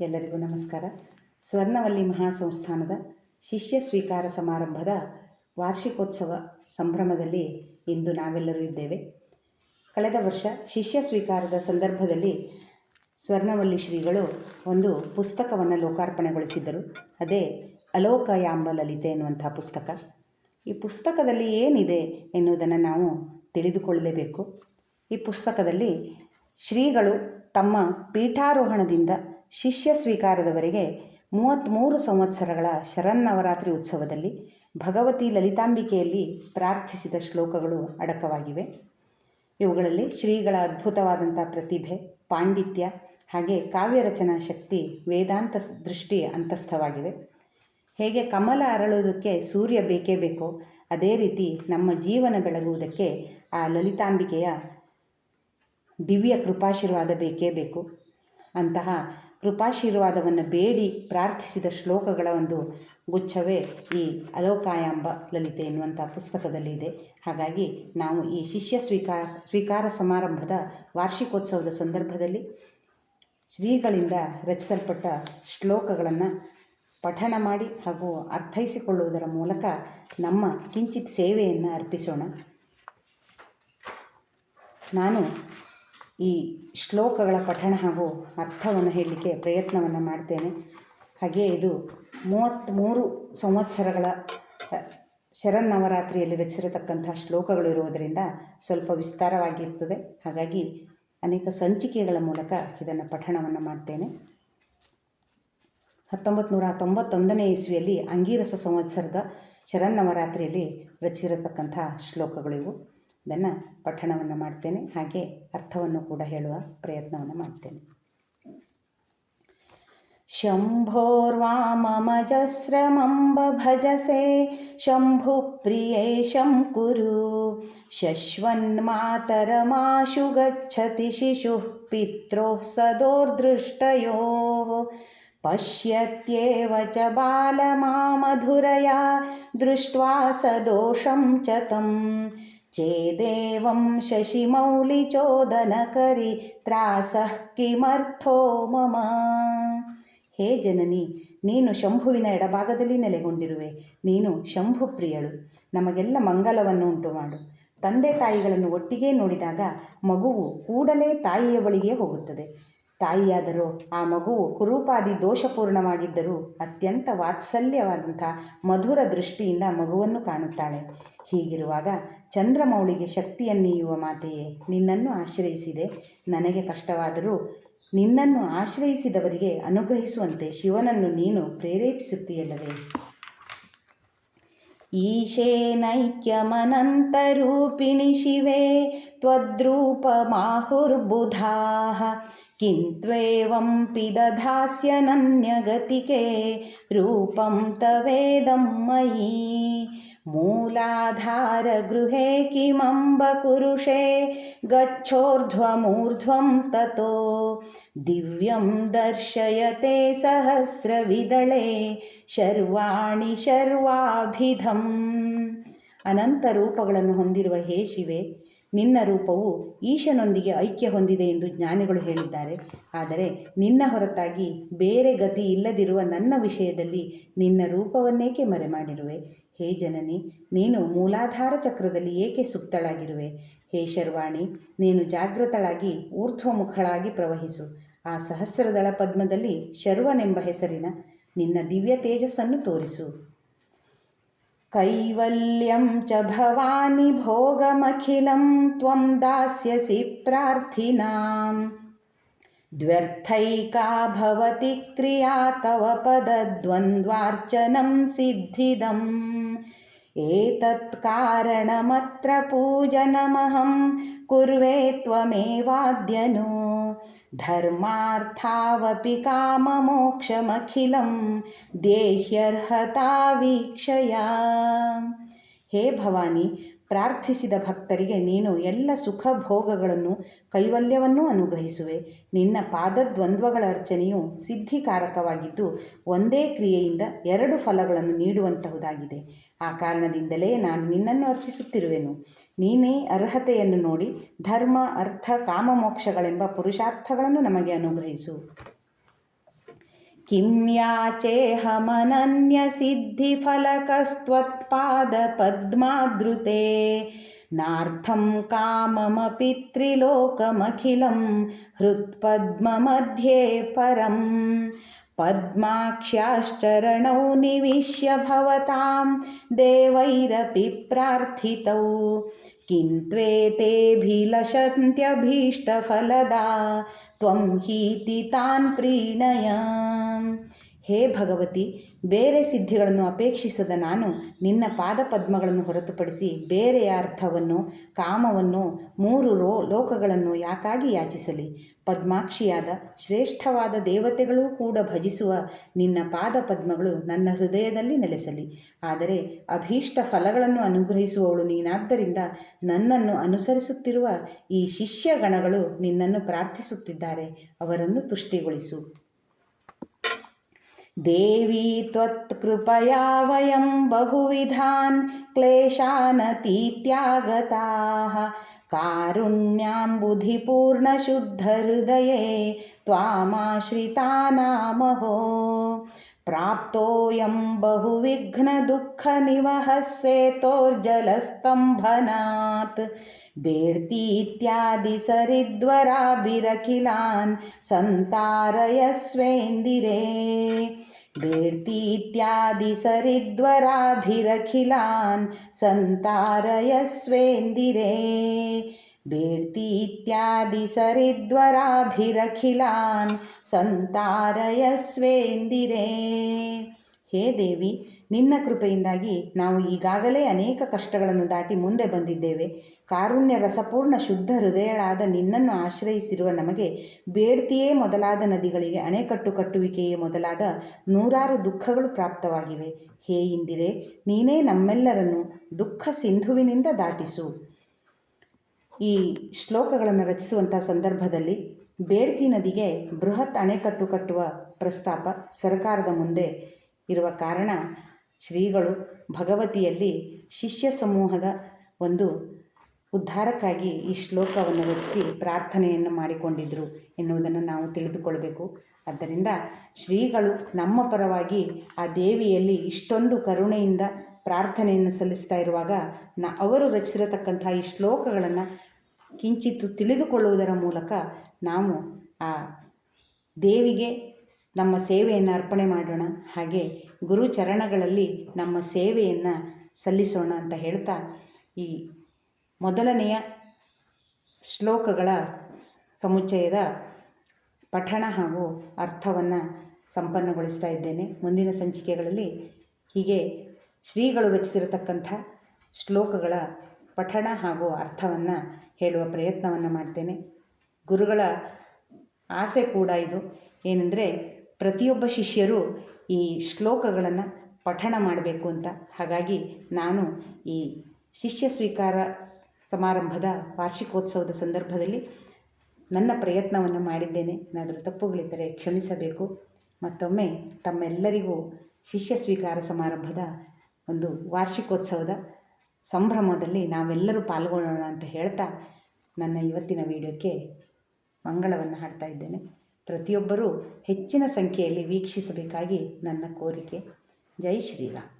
ಎಲ್ಲರಿಗೂ ನಮಸ್ಕಾರ. ಸ್ವರ್ಣವಲ್ಲಿ ಮಹಾಸಂಸ್ಥಾನದ ಶಿಷ್ಯ ಸ್ವೀಕಾರ ಸಮಾರಂಭದ ವಾರ್ಷಿಕೋತ್ಸವ ಸಂಭ್ರಮದಲ್ಲಿ ಇಂದು ನಾವೆಲ್ಲರೂ ಇದ್ದೇವೆ. ಕಳೆದ ವರ್ಷ ಶಿಷ್ಯ ಸ್ವೀಕಾರದ ಸಂದರ್ಭದಲ್ಲಿ ಸ್ವರ್ಣವಲ್ಲಿ ಶ್ರೀಗಳು ಒಂದು ಪುಸ್ತಕವನ್ನು ಲೋಕಾರ್ಪಣೆಗೊಳಿಸಿದ್ದರು. ಅದೇ ಅಲೋಕಯಾಂಬ ಲಲಿತೆ ಎನ್ನುವಂಥ ಪುಸ್ತಕ. ಈ ಪುಸ್ತಕದಲ್ಲಿ ಏನಿದೆ ಎನ್ನುವುದನ್ನು ನಾವು ತಿಳಿದುಕೊಳ್ಳಲೇಬೇಕು. ಈ ಪುಸ್ತಕದಲ್ಲಿ ಶ್ರೀಗಳು ತಮ್ಮ ಪೀಠಾರೋಹಣದಿಂದ ಶಿಷ್ಯ ಸ್ವೀಕಾರದವರೆಗೆ ಮೂವತ್ತ್ಮೂರು ಸಂವತ್ಸರಗಳ ಶರನ್ನವರಾತ್ರಿ ಉತ್ಸವದಲ್ಲಿ ಭಗವತಿ ಲಲಿತಾಂಬಿಕೆಯಲ್ಲಿ ಪ್ರಾರ್ಥಿಸಿದ ಶ್ಲೋಕಗಳು ಅಡಕವಾಗಿವೆ. ಇವುಗಳಲ್ಲಿ ಶ್ರೀಗಳ ಅದ್ಭುತವಾದಂಥ ಪ್ರತಿಭೆ, ಪಾಂಡಿತ್ಯ ಹಾಗೆ ಕಾವ್ಯರಚನಾ ಶಕ್ತಿ ವೇದಾಂತ ದೃಷ್ಟಿ ಅಂತಸ್ಥವಾಗಿವೆ. ಹೇಗೆ ಕಮಲ ಅರಳುವುದಕ್ಕೆ ಸೂರ್ಯ ಬೇಕೇ ಬೇಕೋ ಅದೇ ರೀತಿ ನಮ್ಮ ಜೀವನ ಬೆಳಗುವುದಕ್ಕೆ ಆ ಲಲಿತಾಂಬಿಕೆಯ ದಿವ್ಯ ಕೃಪಾಶೀರ್ವಾದ ಬೇಕೇ ಬೇಕು. ಅಂತಹ ಕೃಪಾಶೀರ್ವಾದವನ್ನು ಬೇಡಿ ಪ್ರಾರ್ಥಿಸಿದ ಶ್ಲೋಕಗಳ ಒಂದು ಗುಚ್ಛವೇ ಈ ಅಲೋಕಾಯಾಂಬ ಲಲಿತೆ ಎನ್ನುವಂಥ ಪುಸ್ತಕದಲ್ಲಿ ಇದೆ. ಹಾಗಾಗಿ ನಾವು ಈ ಶಿಷ್ಯ ಸ್ವೀಕಾರ ಸ್ವೀಕಾರ ಸಮಾರಂಭದ ವಾರ್ಷಿಕೋತ್ಸವದ ಸಂದರ್ಭದಲ್ಲಿ ಶ್ರೀಗಳಿಂದ ರಚಿಸಲ್ಪಟ್ಟ ಶ್ಲೋಕಗಳನ್ನು ಪಠಣ ಮಾಡಿ ಹಾಗೂ ಅರ್ಥೈಸಿಕೊಳ್ಳುವುದರ ಮೂಲಕ ನಮ್ಮ ಕಿಂಚಿತ್ ಸೇವೆಯನ್ನು ಅರ್ಪಿಸೋಣ. ನಾನು ಈ ಶ್ಲೋಕಗಳ ಪಠಣ ಹಾಗೂ ಅರ್ಥವನ್ನು ಹೇಳಲಿಕ್ಕೆ ಪ್ರಯತ್ನವನ್ನು ಮಾಡ್ತೇನೆ. ಹಾಗೆ ಇದು ಮೂವತ್ತ್ಮೂರು ಸಂವತ್ಸರಗಳ ಶರನ್ನವರಾತ್ರಿಯಲ್ಲಿ ರಚಿಸಿರತಕ್ಕಂಥ ಶ್ಲೋಕಗಳು ಇರುವುದರಿಂದ ಸ್ವಲ್ಪ ವಿಸ್ತಾರವಾಗಿರ್ತದೆ. ಹಾಗಾಗಿ ಅನೇಕ ಸಂಚಿಕೆಗಳ ಮೂಲಕ ಇದನ್ನು ಪಠಣವನ್ನು ಮಾಡ್ತೇನೆ. ಹತ್ತೊಂಬತ್ತು ನೂರ ತೊಂಬತ್ತೊಂದನೇ ಇಸ್ವಿಯಲ್ಲಿ ಅಂಗೀರಸ ಸಂವತ್ಸರದ ಶರನ್ನವರಾತ್ರಿಯಲ್ಲಿ ರಚಿಸಿರತಕ್ಕಂಥ ಶ್ಲೋಕಗಳಿವು. ಇದನ್ನು ಪಠಣವನ್ನು ಮಾಡ್ತೇನೆ ಹಾಗೆ ಅರ್ಥವನ್ನು ಕೂಡ ಹೇಳುವ ಪ್ರಯತ್ನವನ್ನು ಮಾಡ್ತೇನೆ ಶಂಭೋರ್ವಾಮಮಜಸ್ರಮಂಬ ಭಜಸೆ ಶಂಭುಪ್ರಿಯೇಶಂ ಕುರು ಶಶ್ವನ್ಮಾತರಮಾಶು ಗಚ್ಚತಿ ಶಿಶುಃ ಪಿತ್ರೋಃ ಸದೋರ್ದೃಷ್ಟಯೋः ಪಶ್ಯತ್ಯೇವ च बालमामधुरया दृष्ट्वा सदोषं च तं चेदेवं शशिमौलिचोदनकरि ತ್ರಾಸಃ ಕಿಮರ್ಥೋ ಮಮ ಹೇ ಜನನಿ ನೀನು ಶಂಭುವಿನ ಎಡಭಾಗದಲ್ಲಿ ನೆಲೆಗೊಂಡಿರುವೆ ನೀನು ಶಂಭು ಪ್ರಿಯಳು ನಮಗೆಲ್ಲ ಮಂಗಲವನ್ನು ಉಂಟು ಮಾಡು ತಂದೆ ತಾಯಿಗಳನ್ನು ಒಟ್ಟಿಗೆ ನೋಡಿದಾಗ ಮಗುವು ಕೂಡಲೇ ತಾಯಿಯ ಬಳಿಗೆ ಹೋಗುತ್ತದೆ ತಾಯಿಯಾದರೂ ಆ ಮಗುವು ಕುರೂಪಾದಿ ದೋಷಪೂರ್ಣವಾಗಿದ್ದರೂ ಅತ್ಯಂತ ವಾತ್ಸಲ್ಯವಾದಂಥ ಮಧುರ ದೃಷ್ಟಿಯಿಂದ ಮಗುವನ್ನು ಕಾಣುತ್ತಾಳೆ. ಹೀಗಿರುವಾಗ ಚಂದ್ರಮೌಳಿಗೆ ಶಕ್ತಿಯನ್ನೀಯುವ ಮಾತೆಯೇ ನಿನ್ನನ್ನು ಆಶ್ರಯಿಸಿದೆ. ನನಗೆ ಕಷ್ಟವಾದರೂ ನಿನ್ನನ್ನು ಆಶ್ರಯಿಸಿದವರಿಗೆ ಅನುಗ್ರಹಿಸುವಂತೆ ಶಿವನನ್ನು ನೀನು ಪ್ರೇರೇಪಿಸುತ್ತೀಯಲ್ಲವೇ. ಈಶೇನೈಕ್ಯಮನಂತರೂಪಿಣಿ ತ್ವದ್ರೂಪ ಮಾಹುರ್ಬುಧಾ. किन्त्वेवं पिदधास्यनन्यगतिके रूपं तवेदं मयि मूलाधारगृहे किमम्ब कुरुषे गच्छोर्ध्वमूर्ध्वं ततो दिव्यं दर्शयते सहस्रविदळे ಶರ್ವಾಣಿ ಶರ್ವಾಭಿಧಂ ಅನಂತ ರೂಪಗಳನ್ನು ಹೊಂದಿರುವ ಹೇ ಶಿವೆ ನಿನ್ನ ರೂಪವು ಈಶನೊಂದಿಗೆ ಐಕ್ಯ ಹೊಂದಿದೆ ಎಂದು ಜ್ಞಾನಿಗಳು ಹೇಳಿದ್ದಾರೆ. ಆದರೆ ನಿನ್ನ ಹೊರತಾಗಿ ಬೇರೆ ಗತಿ ಇಲ್ಲದಿರುವ ನನ್ನ ವಿಷಯದಲ್ಲಿ ನಿನ್ನ ರೂಪವನ್ನೇಕೆ ಮರೆಮಾಡಿರುವೆ? ಹೇ ಜನನಿ, ನೀನು ಮೂಲಾಧಾರ ಚಕ್ರದಲ್ಲಿ ಏಕೆ ಸುಪ್ತಳಾಗಿರುವೆ? ಹೇ ಶರ್ವಾಣಿ, ನೀನು ಜಾಗೃತಳಾಗಿ ಊರ್ಧ್ವಮುಖಳಾಗಿ ಪ್ರವಹಿಸು. ಆ ಸಹಸ್ರದಳ ಪದ್ಮದಲ್ಲಿ ಶರ್ವನೆಂಬ ಹೆಸರಿನ ನಿನ್ನ ದಿವ್ಯ ತೇಜಸ್ಸನ್ನು ತೋರಿಸು. कैवल्यं च भवानि भोगमखिलं त्वं दास्यसि प्रार्थिनां द्व्यर्थैका भवति क्रिया तव पदद्वन्द्वार्चनं सिद्धिदम्। एतत्कारणमत्र पूजनमहं कुर्वे त्वमेवाद्यनु। धर्मार्थावपि काममोक्षमखिलं देह्यर्हता वीक्षया। हे भवानी ಪ್ರಾರ್ಥಿಸಿದ ಭಕ್ತರಿಗೆ ನೀನು ಎಲ್ಲ ಸುಖ ಭೋಗಗಳನ್ನು ಕೈವಲ್ಯವನ್ನೂ ಅನುಗ್ರಹಿಸುವೆ. ನಿನ್ನ ಪಾದದ್ವಂದ್ವಗಳ ಅರ್ಚನೆಯು ಸಿದ್ಧಿಕಾರಕವಾಗಿದ್ದು, ಒಂದೇ ಕ್ರಿಯೆಯಿಂದ ಎರಡು ಫಲಗಳನ್ನು ನೀಡುವಂತಹುದಾಗಿದೆ. ಆ ಕಾರಣದಿಂದಲೇ ನಾನು ನಿನ್ನನ್ನು ಅರ್ಚಿಸುತ್ತಿರುವೆನು. ನೀನೇ ಅರ್ಹತೆಯನ್ನು ನೋಡಿ, ಧರ್ಮ, ಅರ್ಥ, ಕಾಮಮೋಕ್ಷಗಳೆಂಬ ಪುರುಷಾರ್ಥಗಳನ್ನು ನಮಗೆ ಅನುಗ್ರಹಿಸು. किं याचेऽहमनन्यसिद्धिफलकस्त्वत्पादपद्मादृते नार्थं काममपि त्रिलोकमखिलं हृत्पद्ममध्ये परं। पद्माक्ष्याश्चरणौ निविश्य भवतां देवैरपि प्रार्थितौ। किन्त्वेतेऽभिलषन्त्यभीष्टफलदा त्वं हीति तान् प्रीणय ಹೇ ಭಗವತಿ, ಬೇರೆ ಸಿದ್ಧಿಗಳನ್ನು ಅಪೇಕ್ಷಿಸದ ನಾನು ನಿನ್ನ ಪಾದಪದ್ಮಗಳನ್ನು ಹೊರತುಪಡಿಸಿ ಬೇರೆಯ ಅರ್ಥವನ್ನು, ಕಾಮವನ್ನು, ಮೂರು ರೋ ಲೋಕಗಳನ್ನು ಯಾಕಾಗಿ ಯಾಚಿಸಲಿ? ಪದ್ಮಾಕ್ಷಿಯಾದ, ಶ್ರೇಷ್ಠವಾದ ದೇವತೆಗಳೂ ಕೂಡ ಭಜಿಸುವ ನಿನ್ನ ಪಾದಪದ್ಮಗಳು ನನ್ನ ಹೃದಯದಲ್ಲಿ ನೆಲೆಸಲಿ. ಆದರೆ ಅಭೀಷ್ಟ ಫಲಗಳನ್ನು ಅನುಗ್ರಹಿಸುವವಳು ನೀನಾದ್ದರಿಂದ ನನ್ನನ್ನು ಅನುಸರಿಸುತ್ತಿರುವ ಈ ಶಿಷ್ಯಗಣಗಳು ನಿನ್ನನ್ನು ಪ್ರಾರ್ಥಿಸುತ್ತಿದ್ದಾರೆ, ಅವರನ್ನು ತುಷ್ಟಿಗೊಳಿಸು. देवी त्वत्कृपया वयं बहुविधान् क्लेशानतीत्यागताः। कारुण्याम्बुधिपूर्णशुद्धहृदये त्वामाश्रितानामहो। प्राप्तोऽयं बहुविघ्नदुःखनिवहः सेतोर्जलस्तम्भनात् बेड्तीत्यादिसरिद्वराभिरखिलान् सन्तारयस्वेन्दिरे। बेर्तीत्यादिसरिद्वराभिरखिलान् सन्तारयस्वेन्दिरे बेर्तीत्यादिसरिद्वराभिरखिलान् सन्तारयस्वेन्दिरे हे देवी ನಿನ್ನ ಕೃಪೆಯಿಂದಾಗಿ ನಾವು ಈಗಾಗಲೇ ಅನೇಕ ಕಷ್ಟಗಳನ್ನು ದಾಟಿ ಮುಂದೆ ಬಂದಿದ್ದೇವೆ. ಕಾರುಣ್ಯ ರಸಪೂರ್ಣ ಶುದ್ಧ ಹೃದಯಳಾದ ನಿನ್ನನ್ನು ಆಶ್ರಯಿಸಿರುವ ನಮಗೆ ಬೇಡ್ತಿಯೇ ಮೊದಲಾದ ನದಿಗಳಿಗೆ ಅಣೆಕಟ್ಟು ಕಟ್ಟುವಿಕೆಯೇ ಮೊದಲಾದ ನೂರಾರು ದುಃಖಗಳು ಪ್ರಾಪ್ತವಾಗಿವೆ. ಹೇ ಇಂದಿರೆ, ನೀನೇ ನಮ್ಮೆಲ್ಲರನ್ನು ದುಃಖ ಸಿಂಧುವಿನಿಂದ ದಾಟಿಸು. ಈ ಶ್ಲೋಕಗಳನ್ನು ರಚಿಸುವಂಥ ಸಂದರ್ಭದಲ್ಲಿ ಬೇಡ್ತಿ ನದಿಗೆ ಬೃಹತ್ ಅಣೆಕಟ್ಟು ಕಟ್ಟುವ ಪ್ರಸ್ತಾಪ ಸರ್ಕಾರದ ಮುಂದೆ ಇರುವ ಕಾರಣ ಶ್ರೀಗಳು ಭಗವತಿಯಲ್ಲಿ ಶಿಷ್ಯ ಸಮೂಹದ ಒಂದು ಉದ್ಧಾರಕ್ಕಾಗಿ ಈ ಶ್ಲೋಕವನ್ನು ರಚಿಸಿ ಪ್ರಾರ್ಥನೆಯನ್ನು ಮಾಡಿಕೊಂಡಿದ್ದರು ಎನ್ನುವುದನ್ನು ನಾವು ತಿಳಿದುಕೊಳ್ಬೇಕು. ಆದ್ದರಿಂದ ಶ್ರೀಗಳು ನಮ್ಮ ಪರವಾಗಿ ಆ ದೇವಿಯಲ್ಲಿ ಇಷ್ಟೊಂದು ಕರುಣೆಯಿಂದ ಪ್ರಾರ್ಥನೆಯನ್ನು ಸಲ್ಲಿಸ್ತಾ ಇರುವಾಗ ನ ಅವರು ರಚಿಸಿರತಕ್ಕಂಥ ಈ ಶ್ಲೋಕಗಳನ್ನು ಕಿಂಚಿತ್ತು ತಿಳಿದುಕೊಳ್ಳುವುದರ ಮೂಲಕ ನಾವು ಆ ದೇವಿಗೆ ನಮ್ಮ ಸೇವೆಯನ್ನು ಅರ್ಪಣೆ ಮಾಡೋಣ. ಹಾಗೆ ಗುರು ಚರಣಗಳಲ್ಲಿ ನಮ್ಮ ಸೇವೆಯನ್ನು ಸಲ್ಲಿಸೋಣ ಅಂತ ಹೇಳ್ತಾ ಈ ಮೊದಲನೆಯ ಶ್ಲೋಕಗಳ ಸಮುಚ್ಚಯದ ಪಠಣ ಹಾಗೂ ಅರ್ಥವನ್ನು ಸಂಪನ್ನಗೊಳಿಸ್ತಾ ಇದ್ದೇನೆ. ಮುಂದಿನ ಸಂಚಿಕೆಗಳಲ್ಲಿ ಹೀಗೆ ಶ್ರೀಗಳು ರಚಿಸಿರತಕ್ಕಂಥ ಶ್ಲೋಕಗಳ ಪಠಣ ಹಾಗೂ ಅರ್ಥವನ್ನು ಹೇಳುವ ಪ್ರಯತ್ನವನ್ನು ಮಾಡ್ತೇನೆ. ಗುರುಗಳ ಆಸೆ ಕೂಡ ಇದು. ಏನೆಂದರೆ ಪ್ರತಿಯೊಬ್ಬ ಶಿಷ್ಯರು ಈ ಶ್ಲೋಕಗಳನ್ನು ಪಠಣ ಮಾಡಬೇಕು ಅಂತ. ಹಾಗಾಗಿ ನಾನು ಈ ಶಿಷ್ಯ ಸ್ವೀಕಾರ ಸಮಾರಂಭದ ವಾರ್ಷಿಕೋತ್ಸವದ ಸಂದರ್ಭದಲ್ಲಿ ನನ್ನ ಪ್ರಯತ್ನವನ್ನು ಮಾಡಿದ್ದೇನೆ. ಏನಾದರೂ ತಪ್ಪುಗಳಿದ್ದರೆ ಕ್ಷಮಿಸಬೇಕು. ಮತ್ತೊಮ್ಮೆ ತಮ್ಮೆಲ್ಲರಿಗೂ ಶಿಷ್ಯ ಸ್ವೀಕಾರ ಸಮಾರಂಭದ ಒಂದು ವಾರ್ಷಿಕೋತ್ಸವದ ಸಂಭ್ರಮದಲ್ಲಿ ನಾವೆಲ್ಲರೂ ಪಾಲ್ಗೊಳ್ಳೋಣ ಅಂತ ಹೇಳ್ತಾ ನನ್ನ ಇವತ್ತಿನ ವಿಡಿಯೋಕ್ಕೆ ಮಂಗಳವನ್ನು ಹಾಡ್ತಾ ಇದ್ದೇನೆ. ಪ್ರತಿಯೊಬ್ಬರೂ ಹೆಚ್ಚಿನ ಸಂಖ್ಯೆಯಲ್ಲಿ ವೀಕ್ಷಿಸಬೇಕಾಗಿ ನನ್ನ ಕೋರಿಕೆ. ಜೈ ಶ್ರೀರಾಮ್.